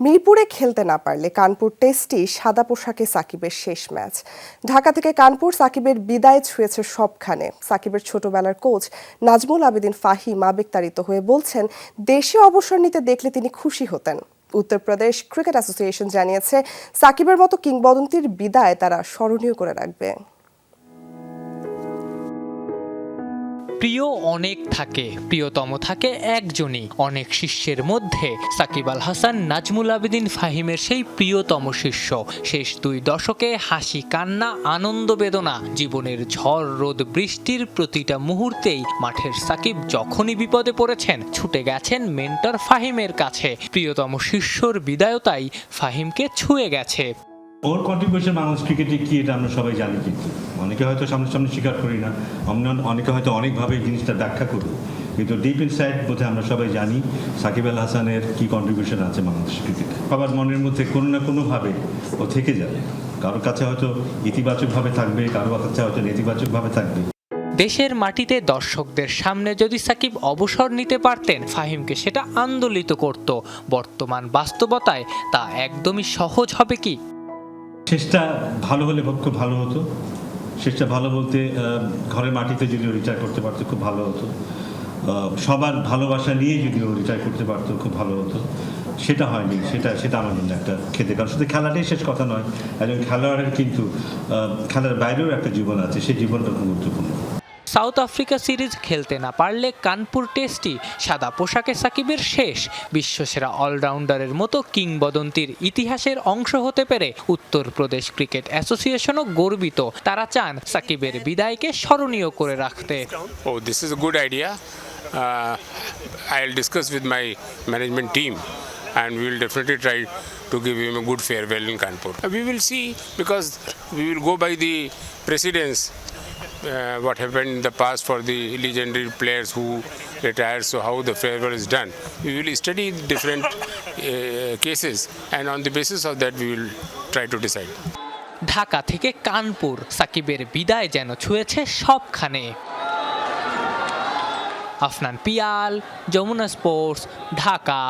মিরপুরে খেলতে না পারলে কানপুর টেস্টই সাদা পোশাকে সাকিবের শেষ ম্যাচ। ঢাকা থেকে কানপুর সাকিবের বিদায় ছুঁয়েছে সবখানে। সাকিবের ছোটবেলার কোচ নাজমুল আবেদিন ফাহিম আবেগতাড়িত হয়ে বলছেন, দেশে অবসর নিতে দেখলে তিনি খুশি হতেন। উত্তরপ্রদেশ ক্রিকেট অ্যাসোসিয়েশন জানিয়েছে, সাকিবের মতো কিংবদন্তির বিদায় তারা স্মরণীয় করে রাখবে। প্রিয় অনেক থাকে, প্রিয়তম থাকে একজনই। অনেক শিষ্যের মধ্যে সাকিব আল হাসান, নাজমুল আবেদিন ফাহিমের সেই প্রিয়তম শিষ্য। শেষ দুই দশকে হাসি, কান্না, আনন্দ, বেদনা, জীবনের ঝড়, রোদ, বৃষ্টির প্রতিটা মুহূর্তেই মাঠের সাকিব যখনই বিপদে পড়েছেন, ছুটে গেছেন মেন্টর ফাহিমের কাছে। প্রিয়তম শিষ্যর বিদায়তাই ফাহিমকে ছুঁয়ে গেছে। ওর কন্ট্রিবিউশন বাংলাদেশ ক্রিকেটে কি এটা আমরা সবাই জানি কিন্তু। অনেকে হয়তো সামনে সামনে স্বীকার করি না। অনেকে হয়তো অনেকভাবে জিনিসটা ব্যাখ্যা করি কিন্তু ডিপ ইনসাইড বোধহয় আমরা সবাই জানি সাকিব আল হাসানের কি কন্ট্রিবিউশন আছে বাংলাদেশ ক্রিকেটে সবার মনের মধ্যে কোনো না কোনোভাবে ও থেকে যাবে। কারোর কাছে হয়তো ইতিবাচকভাবে থাকবে কারোর কাছে হয়তো নেতিবাচকভাবে থাকবে। দেশের মাটিতে দর্শকদের সামনে যদি সাকিব অবসর নিতে পারতেন, ফাহিমকে সেটা আন্দোলিত করত। বর্তমান বাস্তবতায় তা একদমই সহজ হবে কি? শেষটা ভালো হলে খুব ভালো হতো। শেষটা ভালো বলতে ঘরের মাটিতে যদি রিটায়ার করতে পারতো, খুব ভালো হতো। সবার ভালোবাসা নিয়ে যদি ও রিটায়ার করতে পারতো, খুব ভালো হতো। সেটা হয়নি, সেটা সেটা আমার জন্য একটা খেতে কারণ শুধু খেলাটাই শেষ কথা নয়, একজন খেলোয়াড়ের কিন্তু খেলার বাইরেও একটা জীবন আছে, সেই জীবনটা খুব গুরুত্বপূর্ণ। সাউথ আফ্রিকা সিরিজ খেলতে না পারলে কানপুর টেস্টই সাদা পোশাকে সাকিবের শেষ বিশ্বসেরা অলরাউন্ডারের মতো কিংবদন্তির ইতিহাসের অংশ হতে পেরে উত্তরপ্রদেশ ক্রিকেট অ্যাসোসিয়েশনও গর্বিত তারা চান সাকিবের বিদায়কে স্মরণীয় করে রাখতে Oh, this is a good idea. Uh, I'll discuss with my management team and we will definitely try to give him a good farewell in Kanpur. Uh, We will see because we will go by the. Uh, what happened in the past for the legendary players who retired, so how the farewell is done. We will study different uh, cases, and on the basis of that, we will try to decide. Dhaka থেকে কানপুর সাকিবের বিদায় যেন ছুঁয়েছে সবখানে Afnan Piyal Jamuna sports Dhaka